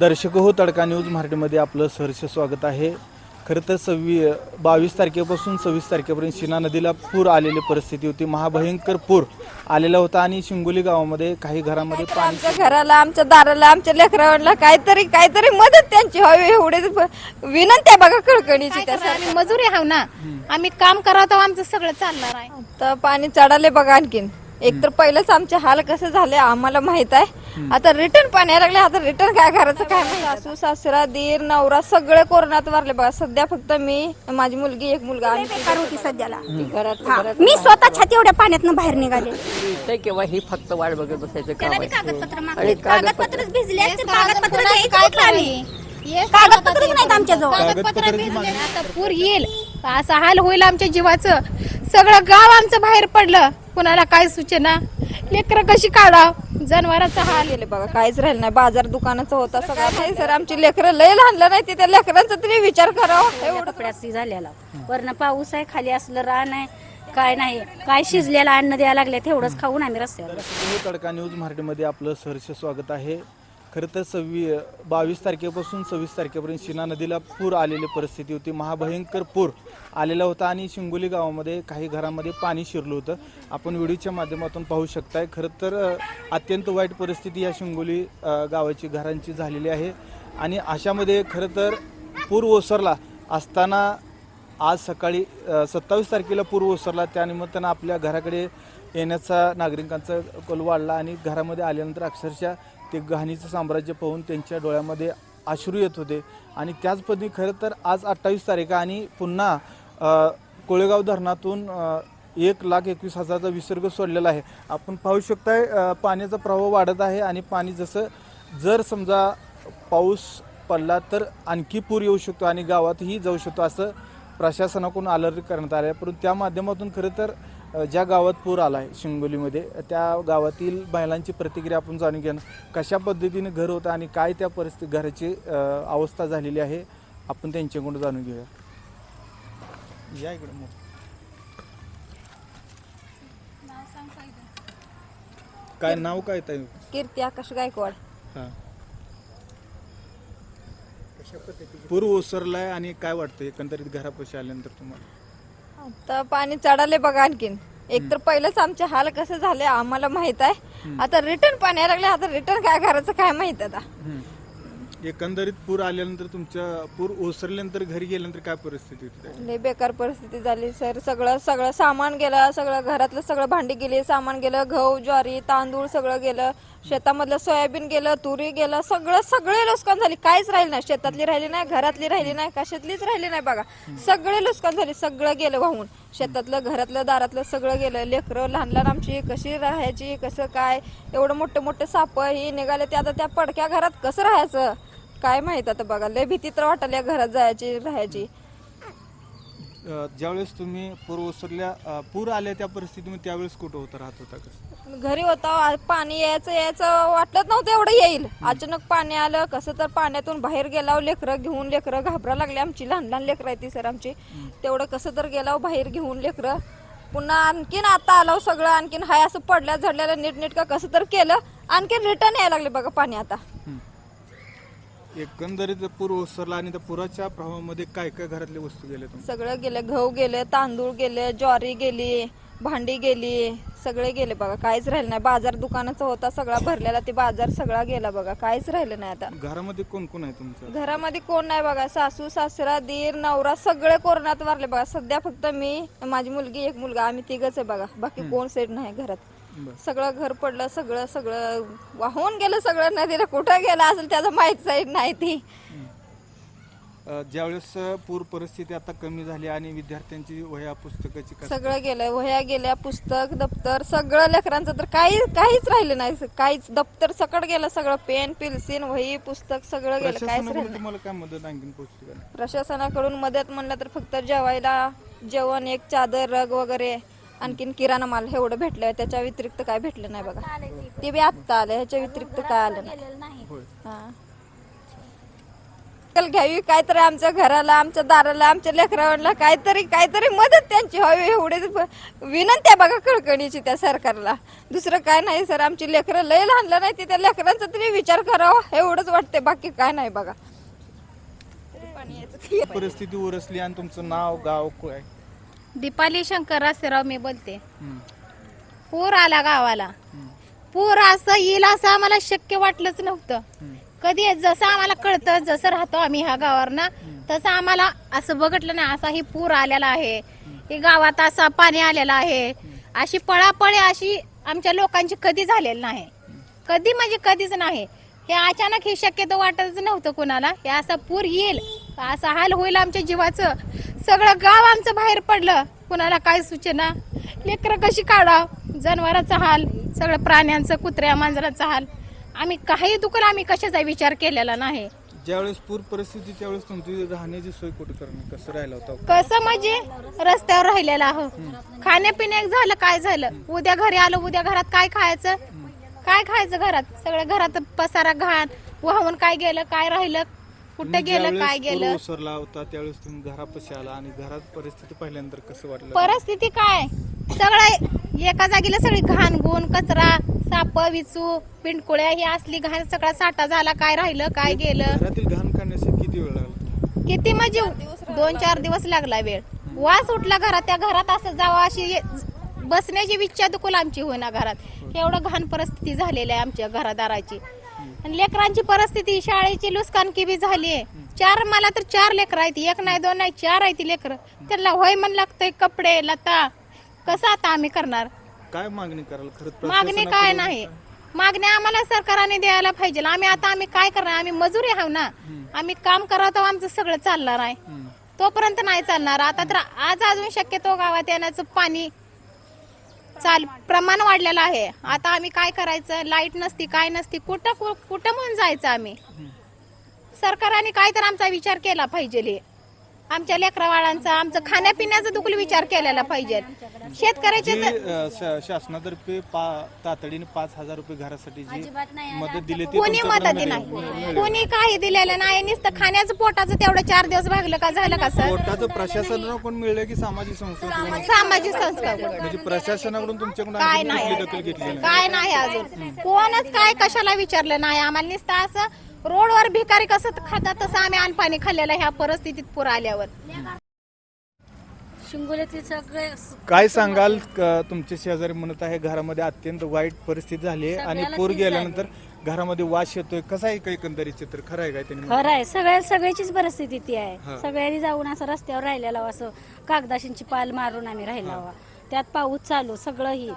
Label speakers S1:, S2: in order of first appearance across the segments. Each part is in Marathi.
S1: दर्शक हो तडका न्यूज मराठीमध्ये आपलं सहर्ष स्वागत आहे. खरं तर सव्वी बावीस तारखेपासून सव्वीस तारखेपर्यंत शिना नदीला पूर आलेली परिस्थिती होती. महाभयंकर पूर आलेला होता आणि शिंगोली गावामध्ये काही घरामध्ये पाणी
S2: आमच्या घराला आमच्या दाराला आमच्या लेकराला काहीतरी काहीतरी मदत त्यांची हवी एवढे विनंती आहे बघा कळकणीची
S3: करणार? आम्ही मजुरी हाव ना? आम्ही काम करावं तर आमचं सगळं चालणार आहे.
S2: तर पाणी चढाले बघा आणखीन. एक तर पहिलंच आमचे हाल कसे झाले आम्हाला माहीत आहे. आता रिटर्न पाणी लागले आता रिटर्न काय करायचं काय माहिती? सासू सासरा दीर नवरा सगळे कोरोनात वारले बघा. सध्या फक्त मी माझी मुलगी एक मुलगा
S4: बेकार होती सध्याला.
S2: घरात
S4: हा.
S2: घरात
S4: मी स्वतः छाती एवढ्या पाण्यातनं बाहेर निघाले.
S5: ते केव्हा ही फक्त वाट बघत बसायचं काम आहे.
S4: कागदपत्र मागले
S5: कागदपत्र
S4: कागदपत्रच भिजले असते
S3: कागदपत्र
S4: कागदपत्र
S3: नाही,
S4: द्यायचं
S3: काय
S4: कुठलं आम्ही
S3: Yes,
S4: कागदपत्रच नाहीत आमच्याजवळ.
S3: कागदपत्र भिजले. आता पूर येईल. असा हाल होईल आमच्या जीवाचं. सगळं गाव आमचं बाहेर पडलं. कुणाला काय सूचना? लेकरं कशी काढा? जनावरांचा हाल.
S2: गेले बघा काहीच राहिलं नाही. बाजार दुकानाचं होता सगळं. नाही सर आमची लेकरं लय लहानलं नाही ते त्या लेकरांचा तरी विचार करावा. एवढं
S4: कपड्याची झालेला. वरनं पाऊस आहे खाली असलं रान आहे काय नाही. काय शिजलेलं अन्न द्यायला लागले तेवढंच खाऊन आम्ही रस्त्यावर बसलो.
S1: हो तडका न्यूज मराठीमध्ये आपलं सहर्ष स्वागत आहे. खरं तर सव्वी बावीस तारखेपासून सव्वीस तारखेपर्यंत शिना नदीला पूर आलेली परिस्थिती होती. महाभयंकर पूर आलेला होता आणि शिंगोली गावामध्ये काही घरामध्ये पाणी शिरलं होतं. आपण व्हिडिओच्या माध्यमातून पाहू शकताय. खरं तर अत्यंत वाईट परिस्थिती या शिंगोली गावाची घरांची झालेली आहे. आणि अशामध्ये खरं तर पूर ओसरला असताना आज सकाळी सत्तावीस तारखेला पूर ओसरला. त्यानिमित्तानं आपल्या घराकडे येण्याचा नागरिकांचा कल वाढला आणि घरामध्ये आल्यानंतर अक्षरशः ते घाणीचं साम्राज्य पाहून त्यांच्या डोळ्यामध्ये अश्रू येत होते. आणि त्याच पद्धती खरं तर आज अठ्ठावीस तारीख आहे आणि पुन्हा कोळेगाव धरणातून एक लाख एकवीस हजाराचा विसर्ग सोडलेला आहे. आपण पाहू शकताय पाण्याचा प्रवाह वाढत आहे आणि पाणी जसं जर समजा पाऊस पडला तर आणखी पूर येऊ शकतो आणि गावातही जाऊ शकतो असं प्रशासनाकडून अलर्ट करण्यात आलं आहे परंतु त्या माध्यमातून खरं तर ज्या गावात पूर आला आहे शिंगोलीमध्ये त्या गावातील महिलांची प्रतिक्रिया आपण जाणून घेणं कशा पद्धतीने घर होतं आणि काय त्या परिस्थिती घराची अवस्था झालेली आहे आपण त्यांच्याकडून जाणून घेऊया. या इकडे मग. काय नाव काय ताई?
S2: कीर्ती आकाश गायकवाड.
S1: हां. पूर ओसरलाय आणि काय वाटतं एकंदरीत घरापाशी आल्यानंतर तुम्हाला?
S2: आता पाणी चढाले बघा आणखीन. एक तर पहिलंच आमचे हाल कसे झाले आम्हाला माहीत आहे. आता रिटर्न पाणी यायला लागले आता रिटर्न काय करायचं काय माहीत आता.
S1: एकंदरीत पूर आल्यानंतर तुमच्या पूर ओसरल्यानंतर घरी गेल्यानंतर काय परिस्थिती होती त्याची?
S2: लय बेकार परिस्थिती झाली सर. सगळं सगळं सामान गेलं सगळं घरातलं सगळं भांडी गेली सामान गेलं गहू ज्वारी तांदूळ सगळं गेलं. शेतामधलं सोयाबीन गेलं तुरी गेलं सगळं सगळे नुकसान झाली. काहीच राहिलं नाही. शेतातली राहिली नाही घरातली राहिली नाही कशातलीच राहिली नाही बघा. सगळे नुकसान झाली सगळं गेलं वाहून. शेतातलं घरातलं दारातलं सगळं गेलं. लेकरं लहान लहान आमची कशी राहायची कसं काय? एवढं मोठं मोठं साप हे निघाले ते आता त्या पडक्या घरात कसं राहायचं? काय माहीत आता बघा. लय भीती तर वाटायला घरात जायची राहायची.
S1: ज्यावेळेस तुम्ही पूर ओसरल्या पूर आल्या त्या परिस्थितीमध्ये त्यावेळेस कुठं होता राहत होता कसं
S2: घरी होता पाणी यायचं यायचं वाटत नव्हतं एवढं येईल. अचानक पाणी आलं कसं तर पाण्यातून बाहेर गेलाव लेकरं घेऊन लेकरं घाबरा लागले आमची लहान लहान लेकरं आहेत ती सर आमची. तेवढं कसं तर गेलाव बाहेर घेऊन लेकरं. पुन्हा आणखीन आता आलो सगळं आणखीन हाय असं पडल्या झडल्याला नीटनेटका कसं तर केलं आणखीन रिटर्न यायला लागले बघा पाणी आता.
S1: एकंदरीत पूर ओसरला आणि त्या पुराच्या प्रभावामध्ये काय काय घरातले वस्तू गेले
S2: सगळं गेलं गहू गेले तांदूळ गेले ज्वारी गेली भांडी गेली सगळे गेले बघा. काहीच राहिलं नाही. बाजार दुकानाचा होता सगळा भरलेला ते बाजार सगळा गेला बघा. काहीच राहिलं नाही आता.
S1: घरामध्ये कोण कोण आहे तुमच्या
S2: घरामध्ये कोण नाही बघा. सासू सासरा दीर नवरा सगळे कोरोनात वारले बघा. सध्या फक्त मी माझी मुलगी एक मुलगा. आम्ही तिघच आहे बघा. बाकी कोण सेट नाही घरात.
S1: बरं.
S2: सगळं घर पडलं सगळं सगळं वाहून गेलं सगळं. नदीला कुठं गेलं असेल त्याचं माहीत साईड नाही ती.
S1: ज्यावेळेस पूर परिस्थिती आता कमी झाली आणि विद्यार्थ्यांची वह्या पुस्तकाची कसं
S2: सगळं गेलं वह्या गेल्या पुस्तक दप्तर सगळं लेकरांचं तर काही काहीच राहिलं नाही. काहीच दप्तर सकट गेलं सगळं पेन पेन्सिल वही पुस्तक सगळं गेलं काहीच राहिलं
S1: प्रशासनाकडून
S2: नाही.
S1: तुम्हाला काय मदत आणखीन पोहोचली का नाही?
S2: प्रशासनाकडून मदत म्हणलं तर फक्त जेवायला जेवण एक चादर रग वगैरे आणखीन किराणा माल एवढं भेटलं त्याच्या व्यतिरिक्त काय भेटलं नाही बघा. ते बी आत्ता आलं ह्याच्या व्यतिरिक्त काय आलं नाही
S4: नाही.
S1: होय.
S2: हा. दखल घ्यावी काहीतरी आमच्या घराला आमच्या दाराला आमच्या लेकराला काहीतरी काहीतरी मदत त्यांची हवी एवढे विनंती आहे बघा कळकणीची त्या सरकारला. दुसरं काय नाही सर आमची लेकरं लय लहान नाही ते त्या लेकरांचा तरी विचार करावा एवढंच वाटते बाकी काय नाही बघा.
S1: परिस्थिती उरसली आणि तुमचं नाव गाव काय?
S3: दीपाली शंकर रासेराव मी बोलते. पूर आला गावाला. पूर असं येईल असं आम्हाला शक्य वाटलंच नव्हतं. कधी जसं आम्हाला कळतं जसं राहतो आम्ही ह्या गावावर ना तसं आम्हाला असं बघितलं नाही असा ही पूर आलेला आहे. हे गावात असा पाणी आलेलं आहे. अशी पळापळी अशी आमच्या लोकांची कधी झालेली नाही. कधी म्हणजे कधीच नाही. हे अचानक हे शक्यतो वाटतच नव्हतं कोणाला. हे असा पूर येईल असा हाल होईल आमच्या जीवाचं. सगळं गाव आमचं बाहेर पडलं. कुणाला काय सूचना? लेकरं कशी काढा जनावरांचा हाल सगळं प्राण्यांचं कुत्र्या मांजरांचा हाल. आम्ही काही दुकान आम्ही कशाचा विचार केलेला नाही.
S1: ज्यावेळेस पूर परिस्थिती त्यावेळेस तुमची राहण्याची सोय कुठे करणं कसं राहिला होता?
S3: कसं म्हणजे? रस्त्यावर राहिलेला आहो. खाण्यापिण्याक झालं काय झालं? उद्या घरी आलो उद्या घरात काय खायचं? काय खायचं घरात? सगळं घरात पसारा घाण वाहून काय गेलं काय राहिलं? कुठं गेलं काय गेलं?
S1: ओसरला होता त्यावेळेस तुम्ही घरापाशी आला आणि घरात परिस्थिती पाहिल्यानंतर कसं वाटलं?
S3: परिस्थिती काय? सगळं एका जागेला सगळी घाण गुण कचरा साप विचू पिंडकुळ्या ही असली घाण सगळा साठा झाला. काय राहिलं काय गेलं?
S1: घरातील घाण काढण्यासाठी किती वेळ लागला?
S3: किती म्हणजे दोन चार दिवस लागला वेळ. वास उठला घरात त्या घरात असं जावं अशी बसण्याची इच्छा दुखल आमची होईना घरात. एवढं घाण परिस्थिती झालेली आहे आमच्या घरादाराची. आणि लेकरांची परिस्थिती शाळेची लुसकानकी बी झाली चार मला तर चार लेकर आहेत. एक नाही दोन नाही चार आहेत लेकर. त्यांना होय म्हण लागतंय कपडे लता. कसं आता आम्ही करणार?
S1: काय मागणी कराल? खरंच
S3: मागणी काय नाही. मागणी आम्हाला सरकारने द्यायला पाहिजे. आम्ही आता आम्ही काय करणार? आम्ही मजुरी आहो ना. आम्ही काम करावं तर आमचं सगळं चालणार आहे. तोपर्यंत नाही चालणार. आता तर आज अजून शक्यतो गावात येण्याचं पाणी चाल प्रमाण वाढलेलं आहे. आता आम्ही काय करायचं? लाइट नसती काय नसती कुठं कुठं म्हणून जायचं आम्ही? सरकारने काय तर आमचा विचार केला पाहिजे. आमच्या लेकरावाळांचा आमचं खाण्यापिण्याचा दुखल विचार केलेला पाहिजे. शेतकऱ्याचे
S1: जी
S3: तर
S1: अ, श- शासनातर्फे पा- तातडीने पाच हजार रुपये घरासाठी जी मदत दिली ती.
S3: कोणी मदत
S1: मिळेल.
S3: नाही. कोणी काही दिलेलं नाही. नुसतं खाण्याचं पोटाचं तेवढं चार दिवस भागलं का झालं का सर?
S1: कोर्टाचं प्रशासनाकडून मिळलं की सामाजिक संस्था?
S3: सामाजिक संस्कार
S1: म्हणजे प्रशासनाकडून तुमच्याकडून
S3: काय
S1: आणखी
S3: नाही.
S1: कुठली दखल घेतली नाही.
S3: काय नाही अजून. कोणच काय कशाला विचारलं नाही. आम्हाला नुसतं असं रोडवर भिकारी कसं खातात तसं आम्ही अनपाणी खाल्लेलं ह्या परिस्थितीत पूर आल्यावर.
S4: शिंगोलीतील सगळे
S1: काय सांगाल क- तुमचे शेजारी म्हणत आहे घरामध्ये अत्यंत वाईट परिस्थिती झाली आहे आणि
S4: सगळ्याला
S1: पूर
S4: तीच
S1: गेल्यानंतर घरामध्ये वास येतोय. कसं आहे काही एकंदरीत चित्र? खरं आहे काय त्यांनी
S4: खरं आहे. सगळ्या सगळ्याचीच परिस्थिती ती
S1: हा.
S4: आहे सगळ्यांनी जाऊन असं रस्त्यावर राहिलेला असं कागदाशींची पाल मारून आम्ही राहिला हवा. त्यात पाऊस चालू सगळं. ही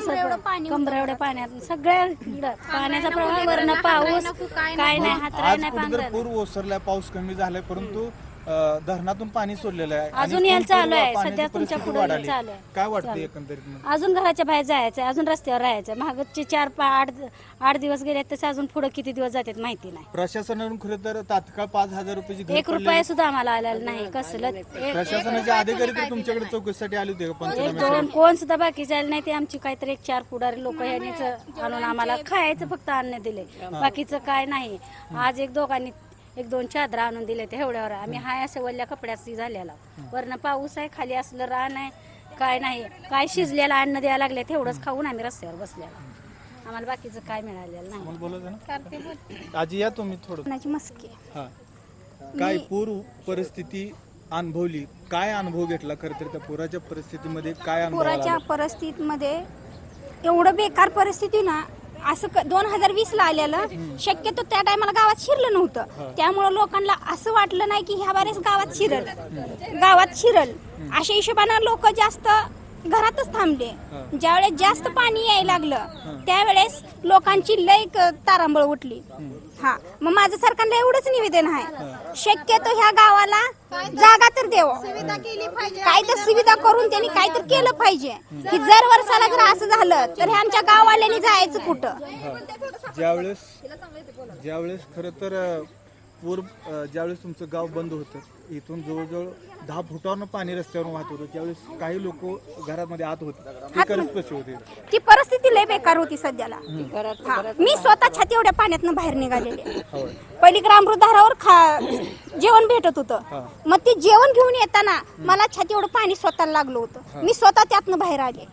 S4: सगळं कमरा एवढ्या पाण्यात सगळ्या इकडं पाण्याचा प्रवाह वरनं पाऊस. काय नाही हातराय
S1: आज
S4: नाही
S1: पूर ओसरलाय पाऊस कमी झालाय परंतु धरणातून पाणी सोडलेलं आहे. आणि
S4: अजून यायला चालू आहे.
S1: पाण्याची
S4: सध्या तुमच्या
S1: परिस्थिती
S4: पुढे
S1: वाढाली.
S4: चालू आहे.
S1: काय वाटतं एकंदरीत? मग?
S4: अजून घराच्या बाहेर जायचं अजून रस्त्यावर राहायचं मागचे चार पा आठ आठ दिवस गेले तसे अजून पुढे किती दिवस जातात माहिती नाही.
S1: प्रशासनाकडून खरं तर तात्काळ पाच हजार रुपयाची
S4: एक
S1: पडलेली-
S4: रुपया सुद्धा आम्हाला आलेला नाही. कसलं? एक-
S1: प्रशासनाचे अधिकारी तर तुमच्याकडे चौकशीसाठी आले होते का
S4: एक
S1: पंचनामे
S4: दोन कोण सुद्धा बाकीचे आले नाही ते आमची काहीतरी एक चार पुढारी लोक यांनीच आणून आम्हाला खायचं फक्त अन्न दिले बाकीचं काय नाही. आज एक दोघांनी एक दोन चादर आणून दिले ते एवढ्यावर आम्ही हाय असं वल्ल्या कपड्याची झालेला. वरनं पाऊस आहे खाली असलं रान आहे काय नाही. काय शिजलेलं अन्न द्यायला लागले तेवढंच खाऊन आम्ही रस्त्यावर बसलेला. आम्हाला बाकीचं काय मिळालेलं नाही.
S1: आजी या तुम्ही थोडं.
S2: मस्की
S1: हा. काय पूर परिस्थिती अनुभवली? काय अनुभव घेतला खरं तर त्या पुराच्या परिस्थितीमध्ये? काय अनुभव
S6: पुराच्या? परिस्थितीमध्ये एवढं बेकार परिस्थिती ना असं दोन हजार वीस ला आलेलं. शक्यतो त्या टायमाला गावात शिरलं नव्हतं. त्यामुळं लोकांना असं वाटलं नाही की ह्या बारेच गावात शिरल. गावात शिरल. अशा हिशोबानं लोक जास्त घरातच थांबले. ज्यावेळेस जास्त पाणी यायला लागलं त्यावेळेस लोकांची लय क- तारांबळ उठली. हा. मग माझं सरकारला एवढंच निवेदन आहे. शक्यतो ह्या गावाला जागा तर देव काय तर सुविधा करून त्यांनी काय तर केलं पाहिजे. की जर वर्षाला जर असं झालं तर हे आमच्या गाववाल्यांनी जायचं कुठं?
S1: ज्यावेळेस ज्यावेळेस खरं तर अ, पूर अ, ज्यावेळेस तुमचं गाव बंद होतं इथून जवळजवळ दहा फुटावरनं पाणी रस्त्यावर वाहत होतं. त्यावेळेस काही लोक घरामध्ये आत होते ते होते
S6: परिस्थिती लय बेकार होती सध्याला. हा. मी स्वतः छाती एवढ्या पाण्यातनं बाहेर निघालेले
S1: होय.
S6: पहिली ग्रामृद्धारावर खा जेवण भेटत
S1: हा.
S6: होतं मग ते जेवण घेऊन येताना मला छाती एवढं पाणी स्वतःला लागलं होतं. मी स्वतः त्यातनं बाहेर आले.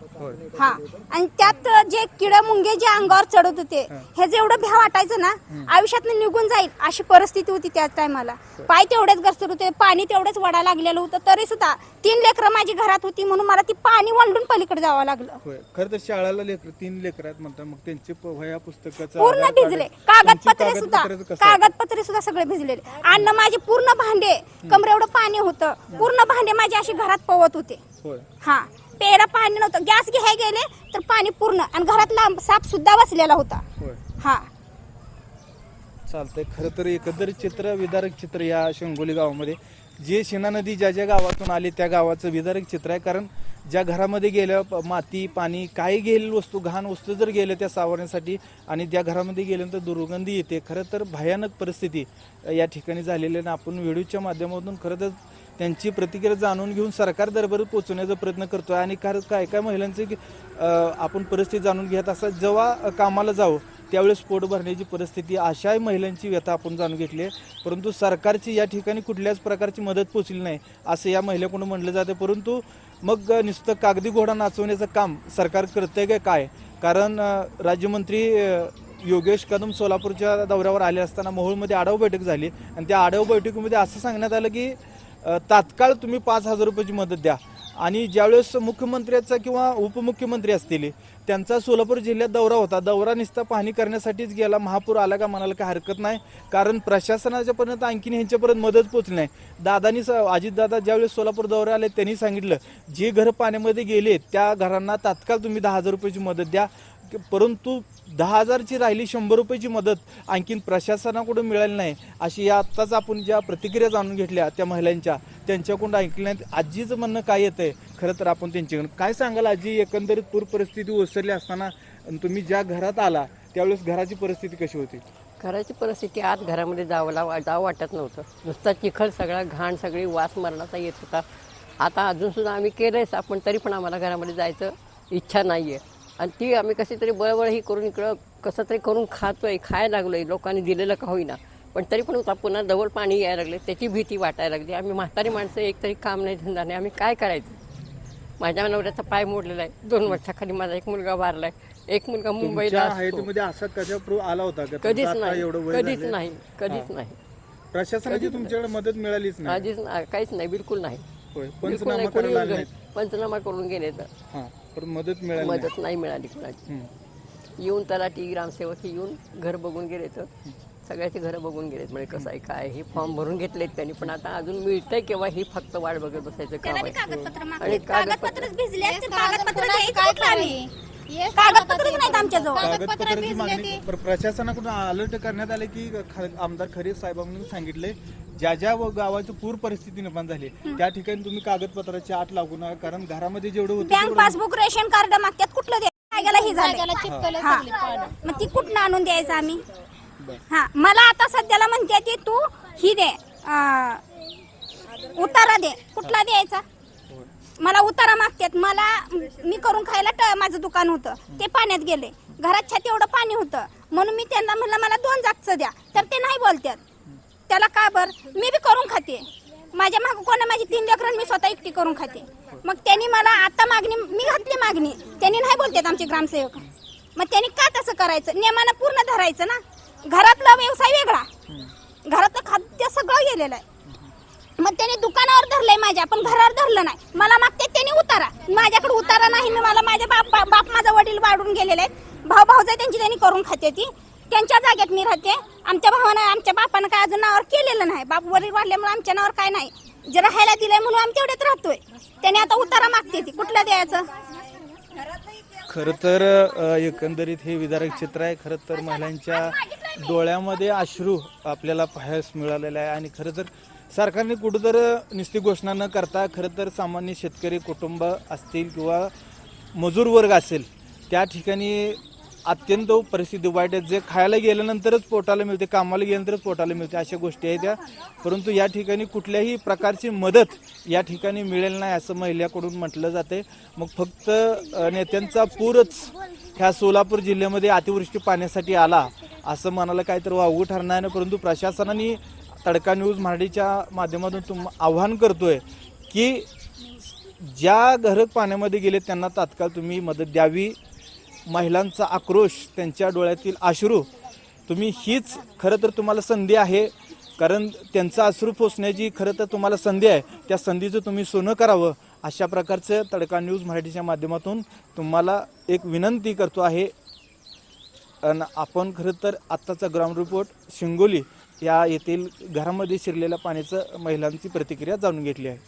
S6: हा. आणि त्यात जे किडे मुंगे जे अंगावर चढत होते हे. जेवढं भ्या वाटायचं ना आयुष्यात निघून जाईल अशी परिस्थिती होती त्या टायमाला. पाय तेवढेच घसरत होते पाणी तेवढंच वडा लागलेलं होतं तरी सुद्धा तीन लेकरं माझी घरात होती म्हणून मला ती पाणी वळून पलीकडे जावं लागलं.
S1: खरं तर शाळेला लेकर तीन लेकर आहेत म्हणतात मग त्यांचे वह्या पुस्तकाचं
S6: पूर्ण भिजले. कागदपत्रे सुद्धा
S1: कागदपत्रं
S6: सुद्धा सगळे भिजलेले. अन्न माझे पूर्ण भांडे कमरे एवढं पाणी होतं. पूर्ण भांडे माझे अशी घरात पवत होते. हा. प्यायला पाणी नव्हतं. गॅस घ्याय गेले तर पाणी पूर्ण. आणि घरात लांब साप सुद्धा बसलेला होता.
S1: होय.
S6: हा.
S1: चालतंय. खरं तर एकंदरीत चित्र विदारक चित्र या शेंगोली गावामध्ये. जे शिना नदी ज्या ज्या गावातून आली त्या गावाचं विदारक चित्र आहे. कारण ज्या घरामध्ये गेलं प- माती पाणी काही गेलेली वस्तू घाण वस्तू जर गेल्या त्या सावरण्यासाठी आणि ज्या घरामध्ये गेल्यानंतर दुर्गंधी येते खरं तर भयानक परिस्थिती अ, या ठिकाणी झालेली आहे. आणि आपण व्हिडिओच्या माध्यमातून खरं तर त्यांची प्रतिक्रिया जाणून घेऊन सरकार दरबार पोहोचवण्याचा प्रयत्न करतोय. आणि खरंच काय काय महिलांचे आपण परिस्थिती जाणून घेत असतात जेव्हा कामाला जावं त्यावेळेस पोट भरण्याची परिस्थिती अशाही महिलांची व्यथा आपण जाणून घेतली आहे. परंतु सरकारची या ठिकाणी कुठल्याच प्रकारची मदत पोचली नाही असं या महिलेकडून म्हटलं जातं. परंतु मग नुसतं कागदी घोडा नाचवण्याचं काम सरकार करते का काय? कारण राज्यमंत्री योगेश कदम सोलापूरच्या दौऱ्यावर आले असताना मोहोळमध्ये आढावा बैठक झाली. आणि त्या आढावा बैठकीमध्ये असं सांगण्यात आलं की तात्काळ तुम्ही पाच हजार रुपयाची मदत द्या. आणि ज्यावेळेस मुख्यमंत्र्याचा किंवा उपमुख्यमंत्री असतील त्यांचा सोलापूर जिल्ह्यात दौरा होता. दौरा निसता पाहणी करण्यासाठीच गेला. महापूर आला का म्हणाला काय हरकत नाही. कारण प्रशासनाच्या पर्यंत आणखीन ह्यांच्यापर्यंत मदत पोचली नाही. दादानी अजितदादा ज्यावेळेस सोलापूर दौरा आले त्यांनी सांगितलं जे घर पाण्यामध्ये गेले त्या घरांना तात्काळ तुम्ही दहा हजार रुपयाची मदत द्या. परंतु दहा हजारची राहिली शंभर रुपयाची मदत आणखीन प्रशासनाकडून मिळाली नाही अशी या आत्ताच आपण ज्या प्रतिक्रिया जाणून घेतल्या त्या महिलांच्या त्यांच्याकडून ऐकण्यात आजीचं म्हणणं काय येतं आहे खरं तर आपण त्यांच्याकडून काय सांगाल? आजी एकंदरीत पूर परिस्थिती ओसरली असताना तुम्ही ज्या घरात आला त्यावेळेस घराची परिस्थिती कशी होती?
S5: घराची परिस्थिती आत घरामध्ये जावला वा- जावं वाटत नव्हतं. नुसता चिखल सगळा घाण सगळी वास मरणाचा येत होता. आता अजूनसुद्धा आम्ही केलंयच आपण तरी पण आम्हाला घरामध्ये जायचं इच्छा नाही आहे आणि ती आम्ही कशी तरी बळबळ ही करून इकडं कसं तरी करून खातोय खायला लागलोय. लोकांनी दिलेलं का होईना. पण तरी पण पुन्हा जवळ पाणी यायला लागले त्याची भीती वाटायला लागली. आम्ही म्हातारी माणसं एक तरी काम नाही धंदा नाही. आम्ही काय करायचं? माझ्या नवऱ्याचा पाय मोडलेला आहे. दोन वर्षाखाली माझा एक मुलगा वारलाय. एक मुलगा मुंबईला
S1: तुमच्या
S5: असतो.
S1: हायतीमध्ये असा कशा प्रू- आला होता का?
S5: कधीच
S1: तुमचं आता
S5: नाही.
S1: एवढं वय
S5: कधीच
S1: झालंय?
S5: नाही. कधीच नाही.
S1: प्रशासनाची तुमच्याकडे मदत मिळालीच नाही.
S5: आधीच ना- काहीच नाही. बिलकुल नाही.
S1: होय.
S5: बिलकुल
S1: पंचनामा
S5: नाही. कोणी
S1: करायला
S5: येऊन
S1: आले
S5: घरी- पंचनामा करून गेले तर.
S1: हा. पण मदत मिळाली नाही.
S5: मदत नाही मिळाली कोणाची. येऊन तलाठी ग्रामसेवक हे येऊन घर बघून गेले तर सगळ्याचे घरं बघून गेलेत म्हणजे कसं आहे काय हे फॉर्म भरून घेतलेत त्यांनी. पण आता अजून मिळतंय केव्हा ही फक्त वाट बघत बसायचं काम आहे.
S6: कागदपत्र
S5: आणि कागदपत्र
S6: कागदपत्रच कागदपत्र नाहीत आमच्याजवळ.
S1: कागदपत्राची मागणी प्र- प्रशासनाकडून अलर्ट करण्यात आले की ख- आमदार खरे साहेबांनी सांगितले ज्या ज्या व गावाची पूर परिस्थिती निर्माण झाली त्या ठिकाणी तुम्ही कागदपत्राची आत लागू नका कारण घरामध्ये जेवढं होतं
S6: बँक
S1: तेवढं-
S6: पासबुक रेशन कार्ड मागतात कुठलं द्या हे झालं हा. मग ती कुठनं आणून द्यायचं आम्ही?
S1: बरं.
S6: हा मला आता सध्याला म्हणते ती तू ही दे अं, उतारा दे. कुठला द्यायचा. मला उतारा मागतात. मला मी करून खायला ट- माझं दुकान होतं. ते पाण्यात गेले. घरात छाती एवढं पाणी होतं. म्हणून मी त्यांना म्हणलं मला दोन जागचं द्या. तर ते नाही बोलतात. त्याला का बर? मी बी करून खाते. माझ्या माग कोणा माझी तीन लेकरं मी स्वतः एकटी करून खाते. मग त्यांनी मला आता मागणी मी घातली मागणी. त्यांनी नाही बोलतात आमचे ग्रामसेवक. मग त्यांनी का तसं करायचं? नियमानं पूर्ण धरायचं ना? घरातला व्यवसाय वेगळा. घरातलं खाद्य सगळं गेलेलं आहे. मग त्याने दुकानावर धरलंय माझ्या पण घरावर धरलं नाही. मला मागते त्यांनी उतारा. माझ्याकडे उतारा नाही मी मला माझ्या बाप बाप बाप माझा वडील वाढून गेलेले आहेत. भाऊ भाऊजा त्यांची त्यांनी करून खाते ती. त्यांच्या जागेत मी राहते. आमच्या भावानं आमच्या बापानं काय अजून नावावर केलेलं नाही. बाप वडील वाढल्यामुळे आमच्या नावावर काय नाही. जे राहायला दिलंय म्हणून आम्ही तेवढ्यात राहतोय. त्याने आता उतारा मागते ती. कुठला द्यायचं?
S1: खरं तर अ, एकंदरीत हे विदारक चित्र आहे. खरं तर महिलांच्या डोळ्यामध्ये अश्रू आपल्याला पाहायस मिळालेलं आहे. आणि खरं तर सरकारने कुठंतर नुसती घोषणा न करता खरं तर सामान्य शेतकरी कुटुंब असतील किंवा मजूर वर्ग असेल त्या ठिकाणी अत्यंत परिस्थिती वाईट आहे. जे खायला गेल्यानंतरच पोटाला मिळते कामाला गेल्यानंतरच पोटाला मिळते अशा गोष्टी आहेत त्या परंतु या ठिकाणी कुठल्याही प्रकारची मदत या ठिकाणी मिळेल नाही असं महिलाकडून म्हटलं जाते. मग फक्त नेत्यांचा पूरच ह्या सोलापूर जिल्ह्यामध्ये अतिवृष्टी पाण्यासाठी आला असं म्हणायला काहीतरी वावू ठरणार नाही. परंतु प्रशासनाने तडका न्यूज मराठीच्या माध्यमातून तुम आव्हान करतोय की ज्या घरक पाण्यामध्ये गेले त्यांना तात्काळ तुम्ही मदत द्यावी. महिलांचा आक्रोश त्यांच्या डोळ्यातील अश्रू. तुम्ही हीच खरं तर तुम्हाला संधी आहे. कारण त्यांचा अश्रू पोचण्याची खरं तर तुम्हाला संधी आहे. त्या संधीचं तुम्ही सोनं करावं. अशा प्रकारचं तडका न्यूज मराठीच्या माध्यमातून तुम्हाला एक विनंती करतो आहे. अन आपण खरं तर आत्ताचा ग्राउंड रिपोर्ट शिंगोली या येथील घरामध्ये शिरलेल्या पाण्याचं महिलांची प्रतिक्रिया जाणून घेतली आहे.